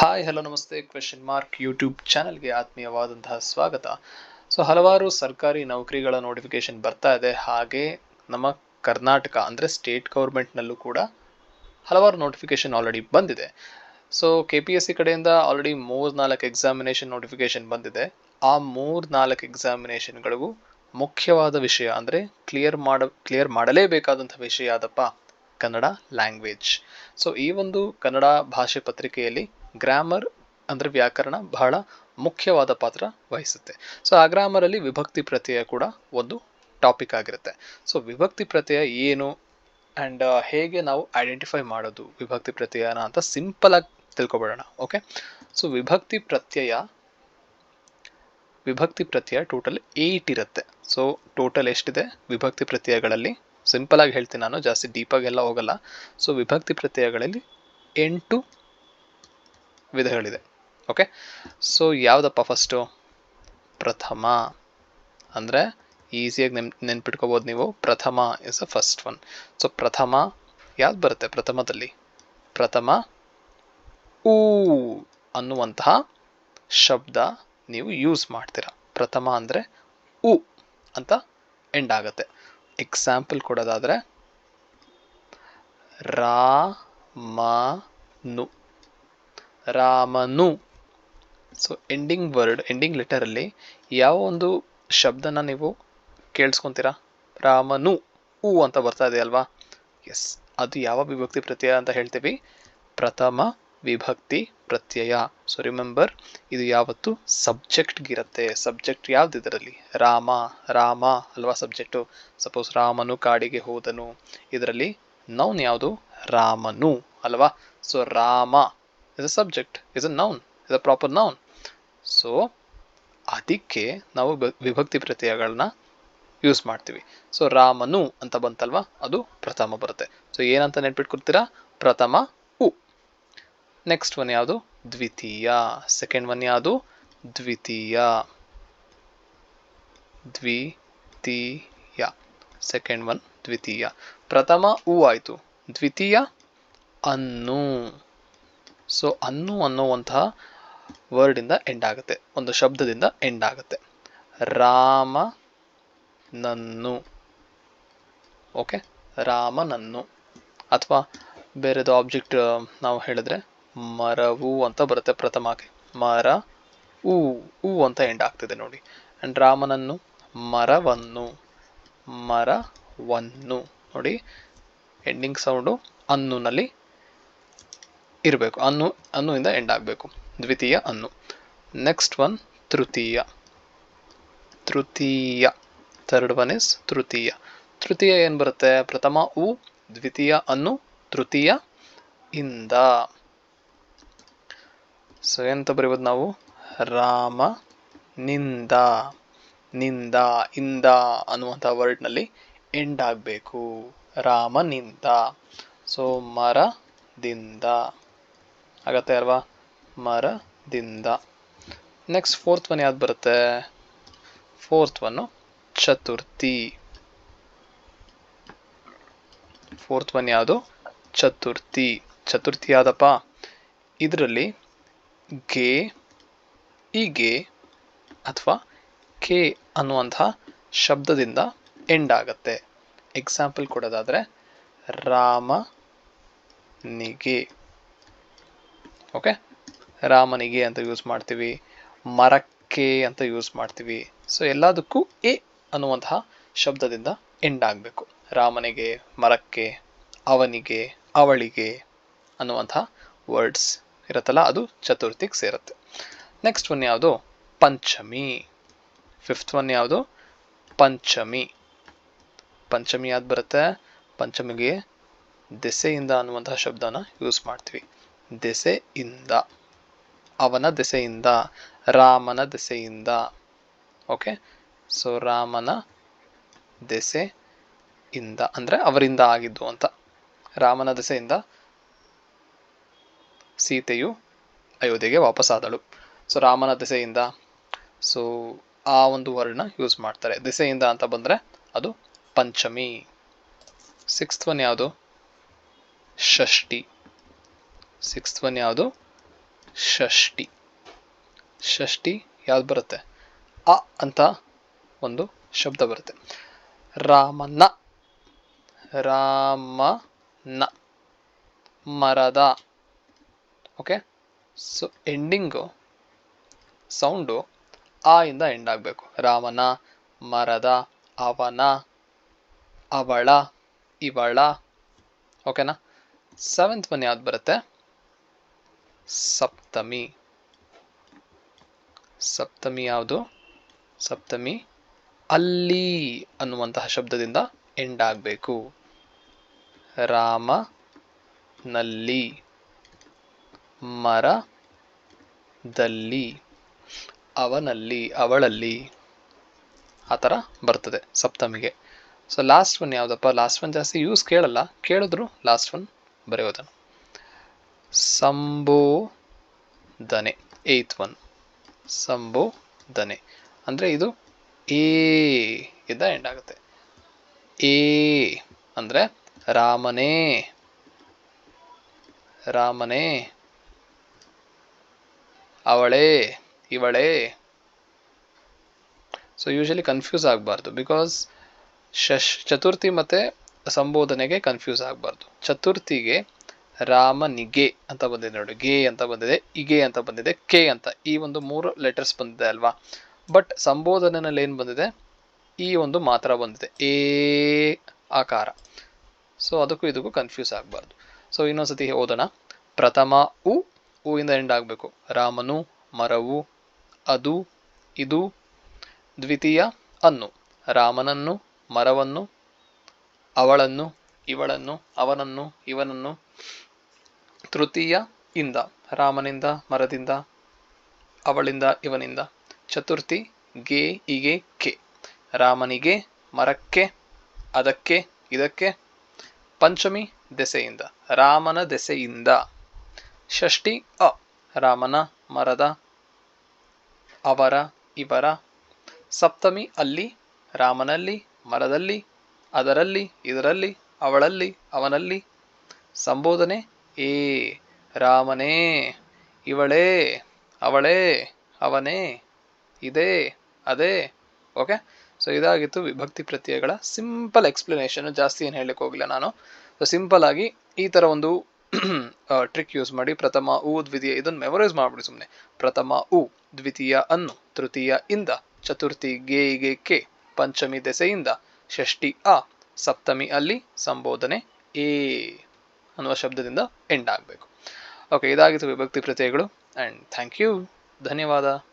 Hi hello ನಮಸ್ತೆ question mark YouTube ಚಾನಲ್ಗೆ ಆತ್ಮೀಯವಾದಂತಹ ಸ್ವಾಗತ. ಸೊ ಹಲವಾರು ಸರ್ಕಾರಿ ನೌಕರಿಗಳ ನೋಟಿಫಿಕೇಶನ್ ಬರ್ತಾ ಇದೆ. ಹಾಗೆ ನಮ್ಮ ಕರ್ನಾಟಕ ಅಂದರೆ ಸ್ಟೇಟ್ ಗೌರ್ಮೆಂಟ್ನಲ್ಲೂ ಕೂಡ ಹಲವಾರು ನೋಟಿಫಿಕೇಶನ್ ಆಲ್ರೆಡಿ ಬಂದಿದೆ. So K P S C ಕಡೆಯಿಂದ ಆಲ್ರೆಡಿ ಮೂರು ನಾಲ್ಕು ಎಕ್ಸಾಮಿನೇಷನ್ ನೋಟಿಫಿಕೇಶನ್ ಬಂದಿದೆ. ಆ ಮೂರು ನಾಲ್ಕು ಎಕ್ಸಾಮಿನೇಷನ್ಗಳಿಗೂ ಮುಖ್ಯವಾದ ವಿಷಯ ಅಂದರೆ ಕ್ಲಿಯರ್ ಮಾಡ ಕ್ಲಿಯರ್ ಮಾಡಲೇಬೇಕಾದಂಥ ವಿಷಯ ಆದಪ್ಪ ಕನ್ನಡ ಲ್ಯಾಂಗ್ವೇಜ್ ಸೊ ಈ ಒಂದು ಕನ್ನಡ ಭಾಷೆ ಪತ್ರಿಕೆಯಲ್ಲಿ ಗ್ರಾಮರ್ ಅಂದರೆ ವ್ಯಾಕರಣ ಬಹಳ ಮುಖ್ಯವಾದ ಪಾತ್ರ ವಹಿಸುತ್ತೆ. ಸೊ ಆ ಗ್ರಾಮರಲ್ಲಿ ವಿಭಕ್ತಿ ಪ್ರತ್ಯಯ ಕೂಡ ಒಂದು ಟಾಪಿಕ್ ಆಗಿರುತ್ತೆ. ಸೊ ವಿಭಕ್ತಿ ಪ್ರತ್ಯಯ ಏನು ಆ್ಯಂಡ್ ಹೇಗೆ ನಾವು ಐಡೆಂಟಿಫೈ ಮಾಡೋದು ವಿಭಕ್ತಿ ಪ್ರತ್ಯಯನ ಅಂತ ಸಿಂಪಲ್ ಆಗಿ ತಿಳ್ಕೊಬಿಡೋಣ ಓಕೆ ಸೊ ವಿಭಕ್ತಿ ಪ್ರತ್ಯಯ ವಿಭಕ್ತಿ ಪ್ರತ್ಯಯ ಟೋಟಲ್ ಏಯ್ಟ್ ಇರುತ್ತೆ. ಸೊ ಟೋಟಲ್ ಎಷ್ಟಿದೆ? ವಿಭಕ್ತಿ ಪ್ರತ್ಯಯಗಳಲ್ಲಿ ಸಿಂಪಲ್ ಆಗಿ ಹೇಳ್ತೀನಿ ನಾನು, ಜಾಸ್ತಿ ಡೀಪಾಗೆಲ್ಲ ಹೋಗಲ್ಲ. ಸೊ ವಿಭಕ್ತಿ ಪ್ರತ್ಯಯಗಳಲ್ಲಿ ಎಂಟು ವಿಧಗಳಿದೆ. ಓಕೆ ಸೊ ಯಾವುದಪ್ಪ ಫಸ್ಟು ಪ್ರಥಮ. ಅಂದರೆ ಈಸಿಯಾಗಿ ನೆನ್, ನೆನ್ಪಿಟ್ಕೋಬೋದು ನೀವು. ಪ್ರಥಮ is a first one so ಪ್ರಥಮ ಯಾವ್ದು ಬರುತ್ತೆ ಪ್ರಥಮದಲ್ಲಿ? ಪ್ರಥಮ ಊ ಅನ್ನುವಂತಹ ಶಬ್ದ ನೀವು ಯೂಸ್ ಮಾಡ್ತೀರಾ. ಪ್ರಥಮ ಅಂದರೆ ಉ ಅಂತ ಎಂಡ್ ಆಗುತ್ತೆ. ಎಕ್ಸಾಂಪಲ್ ಕೊಡೋದಾದರೆ ರಾಮನು ರಾಮನು. ಸೊ ಎಂಡಿಂಗ್ ವರ್ಡ್ ಎಂಡಿಂಗ್ ಲೆಟರಲ್ಲಿ ಯಾವ ಒಂದು ಶಬ್ದನ ನೀವು ಕೇಳಿಸ್ಕೊತೀರಾ? ರಾಮನು ಉ ಅಂತ ಬರ್ತಾ ಇದೆ ಅಲ್ವಾ? ಎಸ್ ಅದು ಯಾವ ವಿಭಕ್ತಿ ಪ್ರತ್ಯಯ ಅಂತ ಹೇಳ್ತೀವಿ. ಪ್ರಥಮ ವಿಭಕ್ತಿ ಪ್ರತ್ಯಯ. ಸೊ ರಿಮೆಂಬರ್ ಇದು ಯಾವತ್ತು ಸಬ್ಜೆಕ್ಟ್ಗಿರುತ್ತೆ ಸಬ್ಜೆಕ್ಟ್ ಯಾವ್ದು ಇದರಲ್ಲಿ? ರಾಮ ರಾಮ ಅಲ್ವಾ ಸಬ್ಜೆಕ್ಟು ಸಪೋಸ್ ರಾಮನು ಕಾಡಿಗೆ ಹೋದನು. ಇದರಲ್ಲಿ ನೌನ್ ಯಾವುದು? ರಾಮನು ಅಲ್ವಾ? So Rama. Is a subject is a noun is a proper noun so ಅದಕ್ಕೆ ನಾವು ವಿಭಕ್ತಿ ಪ್ರತ್ಯಯಗಳನ್ನ ಯೂಸ್ ಮಾಡ್ತೀವಿ. ಸೊ ರಾಮನು ಅಂತ ಬಂತಲ್ವಾ? ಅದು ಪ್ರಥಮ ಬರುತ್ತೆ. ಸೊ ಏನಂತ ನೆನ್ಪಿಟ್ಕೊಡ್ತೀರಾ? ಪ್ರಥಮ ಉ. ನೆಕ್ಸ್ಟ್ ಒನ್ ಯಾವುದು? ದ್ವಿತೀಯ. ಸೆಕೆಂಡ್ ಒನ್ ಯಾವುದು? ದ್ವಿತೀಯ. ದ್ವಿತೀಯ. ಸೆಕೆಂಡ್ ಒನ್ ದ್ವಿತೀಯ. ಪ್ರಥಮ ಉ ಆಯಿತು. ದ್ವಿತೀಯ ಅನ್ನು. ಸೊ ಅನ್ನು ಅನ್ನುವಂತಹ ವರ್ಡಿಂದ ಎಂಡ್ ಆಗುತ್ತೆ. ಒಂದು ಶಬ್ದದಿಂದ ಎಂಡ್ ಆಗುತ್ತೆ. ರಾಮ ನನ್ನು. ಓಕೆ ರಾಮನನ್ನು ಅಥವಾ ಬೇರೆದು ಆಬ್ಜೆಕ್ಟ್ ನಾವು ಹೇಳಿದ್ರೆ ಮರವು ಅಂತ ಬರುತ್ತೆ ಪ್ರಥಮಕ್ಕೆ. ಮರ ಹೂ ಹೂ ಅಂತ ಎಂಡ್ ಆಗ್ತಿದೆ ನೋಡಿ. ಆ್ಯಂಡ್ ರಾಮನನ್ನು ಮರವನ್ನು. ಮರವನ್ನು. ನೋಡಿ ಎಂಡಿಂಗ್ ಸೌಂಡು ಅನ್ನುನಲ್ಲಿ ಇರಬೇಕು. ಅನ್ನು ಅನ್ನು ಇಂದ ಎಂಡ್ ಆಗಬೇಕು. ದ್ವಿತೀಯ ಅನ್ನು. ನೆಕ್ಸ್ಟ್ ಒನ್ ತೃತೀಯ. ತೃತೀಯ. ಥರ್ಡ್ ಒನ್ ಇಸ್ ತೃತೀಯ. ತೃತೀಯ ಏನು ಬರುತ್ತೆ? ಪ್ರಥಮ ಉ, ದ್ವಿತೀಯ ಅನ್ನು, ತೃತೀಯ ಇಂದ. ಸೊ ಎಂತ ಬರೀಬೋದು ನಾವು? ರಾಮ, ನಿಂದ ನಿಂದ, ಇಂದ ಅನ್ನುವಂಥ ವರ್ಡ್ನಲ್ಲಿ ಎಂಡ್ ಆಗಬೇಕು. ರಾಮನಿಂದ ಸೊ ಮರದಿಂದ ಆಗತ್ತೆ ಅಲ್ವಾ? ಮರದಿಂದ. ನೆಕ್ಸ್ಟ್ ಫೋರ್ತ್ ಒನ್ ಯಾವ್ದು ಬರುತ್ತೆ? ಫೋರ್ತ್ ಒನ್ನು ಚತುರ್ಥಿ. ಫೋರ್ತ್ ಒನ್ ಯಾವುದು? ಚತುರ್ಥಿ. ಚತುರ್ಥಿ ಯಾವ್ದಪ್ಪ? ಇದರಲ್ಲಿ ಗೆ, ಇಗೆ ಅಥವಾ ಕೆ ಅನ್ನುವಂತಹ ಶಬ್ದದಿಂದ ಎಂಡ್ ಆಗತ್ತೆ. ಎಕ್ಸಾಂಪಲ್ ಕೊಡೋದಾದರೆ ರಾಮನಿಗೆ ಓಕೆ ರಾಮನಿಗೆ ಅಂತ ಯೂಸ್ ಮಾಡ್ತೀವಿ, ಮರಕ್ಕೆ ಅಂತ ಯೂಸ್ ಮಾಡ್ತೀವಿ. ಸೊ ಎಲ್ಲದಕ್ಕೂ ಎ ಅನ್ನುವಂತಹ ಶಬ್ದದಿಂದ ಎಂಡ್ ಆಗಬೇಕು. ರಾಮನಿಗೆ, ಮರಕ್ಕೆ, ಅವನಿಗೆ, ಅವಳಿಗೆ ಅನ್ನುವಂತಹ ವರ್ಡ್ಸ್ ಇರುತ್ತಲ್ಲ, ಅದು ಚತುರ್ಥಿಗೆ ಸೇರುತ್ತೆ. ನೆಕ್ಸ್ಟ್ ಒನ್ ಯಾವುದು? ಪಂಚಮಿ. ಫಿಫ್ತ್ ಒನ್ ಯಾವುದು? ಪಂಚಮಿ. ಪಂಚಮಿ ಯಾವ್ದು ಬರುತ್ತೆ? ಪಂಚಮಿಗೆ ದೆಸೆಯಿಂದ ಅನ್ನುವಂತಹ ಶಬ್ದನ ಯೂಸ್ ಮಾಡ್ತೀವಿ. ದೆಸೆಯಿಂದ, ಅವನ ದೆಸೆಯಿಂದ, ರಾಮನ ದೆಸೆಯಿಂದ. ಓಕೆ ಸೊ ರಾಮನ ದೆಸೆಯಿಂದ, ಅಂದರೆ ಅವರಿಂದ ಆಗಿದ್ದು ಅಂತ. ರಾಮನ ದೆಸೆಯಿಂದ ಸೀತೆಯು ಅಯೋಧ್ಯೆಗೆ ವಾಪಸ್ಸಾದಳು. ಸೊ ರಾಮನ ದೆಸೆಯಿಂದ ಸೊ ಆ ಒಂದು ವರ್ಡ್ನ ಯೂಸ್ ಮಾಡ್ತಾರೆ. ದೆಸೆಯಿಂದ ಅಂತ ಬಂದರೆ ಅದು ಪಂಚಮಿ. ಸಿಕ್ಸ್ತ್ ಒನ್ ಯಾವುದು? ಷಷ್ಠಿ. ಸಿಕ್ಸ್ತ್ ಒನ್ ಯಾವುದು? ಷಷ್ಠಿ. ಷಷ್ಟಿ ಯಾವ್ದು ಬರುತ್ತೆ? ಅ ಅಂತ ಒಂದು ಶಬ್ದ ಬರುತ್ತೆ. ರಾಮನ ನ ಮರದ. ಓಕೆ ಸೊ ಎಂಡಿಂಗು ಸೌಂಡು ಆ ಇಂದ ಎಂಡ್ ಆಗಬೇಕು. ರಾಮನ ಮರದ, ಅವನ, ಅವಳ, ಇವಳ. ಓಕೆನಾ ಸೆವೆಂತ್ ಒನ್ ಯಾವ್ದು ಬರುತ್ತೆ? ಸಪ್ತಮಿ. ಸಪ್ತಮಿ ಯಾವುದು? ಸಪ್ತಮಿ. ಅಲ್ಲಿ ಅನ್ನುವಂತಹ ಶಬ್ದದಿಂದ ಎಂಡ್ ಆಗಬೇಕು. ರಾಮ, ನಲ್ಲಿ. ಮರದಲ್ಲಿ ಅವನಲ್ಲಿ, ಅವಳಲ್ಲಿ. ಆ ಥರ ಬರ್ತದೆ ಸಪ್ತಮಿಗೆ. ಸೊ ಲಾಸ್ಟ್ ಒನ್ ಯಾವುದಪ್ಪ? ಲಾಸ್ಟ್ ಒನ್ ಜಾಸ್ತಿ ಯೂಸ್ ಕೇಳಲ್ಲ. ಕೇಳಿದ್ರು ಲಾಸ್ಟ್ ಒನ್ ಬರೆಯೋದನ್ನು. ಸಂಬೋಧನೆ ಏತ್ ಒನ್ ಸಂಬೋಧನೆ. ಅಂದರೆ ಇದು ಎ ಇದ್ದ ಎಂಡ್ ಆಗುತ್ತೆ. ಎ ಅಂದರೆ ರಾಮನೇ. ರಾಮನೇ. ಅವಳೇ, ಇವಳೇ. ಸೊ ಯೂಶಲಿ ಕನ್ಫ್ಯೂಸ್ ಆಗಬಾರ್ದು ಬಿಕಾಸ್ ಶಶ್, ಚತುರ್ಥಿ ಮತ್ತು ಸಂಬೋಧನೆಗೆ ಕನ್ಫ್ಯೂಸ್ ಆಗಬಾರ್ದು. ಚತುರ್ಥಿಗೆ ರಾಮನಿಗೆ ಅಂತ ಬಂದಿದೆ ನೋಡಿ. ಗೆ ಅಂತ ಬಂದಿದೆ, ಇಗೆ ಅಂತ ಬಂದಿದೆ, ಕೆ ಅಂತ. ಈ ಒಂದು ಮೂರು ಲೆಟರ್ಸ್ ಬಂದಿದೆ ಅಲ್ವಾ? ಬಟ್ ಸಂಬೋಧನೆಯಲ್ಲಿ ಏನು ಬಂದಿದೆ? ಈ ಒಂದು ಮಾತ್ರ ಬಂದಿದೆ. ಏ ಆಕಾರ. ಸೊ ಅದಕ್ಕೂ ಇದಕ್ಕೂ ಕನ್ಫ್ಯೂಸ್ ಆಗಬಾರ್ದು. ಸೊ ಇನ್ನೊಂದ್ಸತಿ ಓದೋಣ. ಪ್ರಥಮ ಉ ಉ ಇಂದ ಎಂಡ್ ಆಗಬೇಕು. ರಾಮನು, ಮರವು, ಅದು, ಇದು, ದ್ವಿತೀಯ ಅನ್ನು. ರಾಮನನ್ನು, ಮರವನ್ನು, ಅವಳನ್ನು, ಇವಳನ್ನು, ಅವನನ್ನು, ಇವನನ್ನು ತೃತೀಯ ಇಂದ, ರಾಮನಿಂದ, ಮರದಿಂದ, ಅವಳಿಂದ, ಇವನಿಂದ. ಚತುರ್ಥಿ, ಗೆ, ಇಗೆ, ಕೆ. ರಾಮನಿಗೆ, ಮರಕ್ಕೆ, ಅದಕ್ಕೆ, ಇದಕ್ಕೆ. ಪಂಚಮಿ, ದೆಸೆಯಿಂದ, ರಾಮನ ದೆಸೆಯಿಂದ. ಷಷ್ಠಿ, ಅ. ರಾಮನ, ಮರದ, ಅವರ, ಇವರ. ಸಪ್ತಮಿ, ಅಲ್ಲಿ, ರಾಮನಲ್ಲಿ, ಮರದಲ್ಲಿ, ಅದರಲ್ಲಿ, ಇದರಲ್ಲಿ, ಅವಳಲ್ಲಿ, ಅವನಲ್ಲಿ. ಸಂಬೋಧನೆ ಏ ರಾಮನೇ, ಇವಳೇ, ಅವಳೇ, ಅವನೇ, ಇದೇ, ಅದೇ, ಓಕೆ? ಸೊ ಇದಾಗಿತ್ತು ವಿಭಕ್ತಿ ಪ್ರತ್ಯಯಗಳ ಸಿಂಪಲ್ ಎಕ್ಸ್ಪ್ಲನೇಷನ್ ಜಾಸ್ತಿ ಏನು ಹೇಳಲಿಕ್ಕೆ ಹೋಗಿಲ್ಲ ನಾನು. ಸೊ ಸಿಂಪಲ್ ಆಗಿ ಈ ಥರ ಒಂದು ಟ್ರಿಕ್ ಯೂಸ್ ಮಾಡಿ ಪ್ರಥಮ ಉ ದ್ವಿತೀಯ ಇದನ್ನು ಮೆಮೊರೈಸ್ ಮಾಡ್ಬಿಡಿ ಸುಮ್ಮನೆ ಪ್ರಥಮ ಉ ದ್ವಿತೀಯ ಅನ್ನು, ತೃತೀಯ ಇಂದ, ಚತುರ್ಥಿ ಗೆ ಗೆ ಕೆ, ಪಂಚಮಿ ದೆಸೆಯಿಂದ, ಷಷ್ಠಿ ಅ, ಸಪ್ತಮಿ ಅಲ್ಲಿ, ಸಂಬೋಧನೆ ಏ ಅನ್ನುವ ಶಬ್ದದಿಂದ ಎಂಡ್ ಆಗಬೇಕು. ಓಕೆ ಇದಾಗಿತ್ತು ವಿಭಕ್ತಿ ಪ್ರತ್ಯಯಗಳು ಆ್ಯಂಡ್ ಥ್ಯಾಂಕ್ ಯು ಧನ್ಯವಾದ.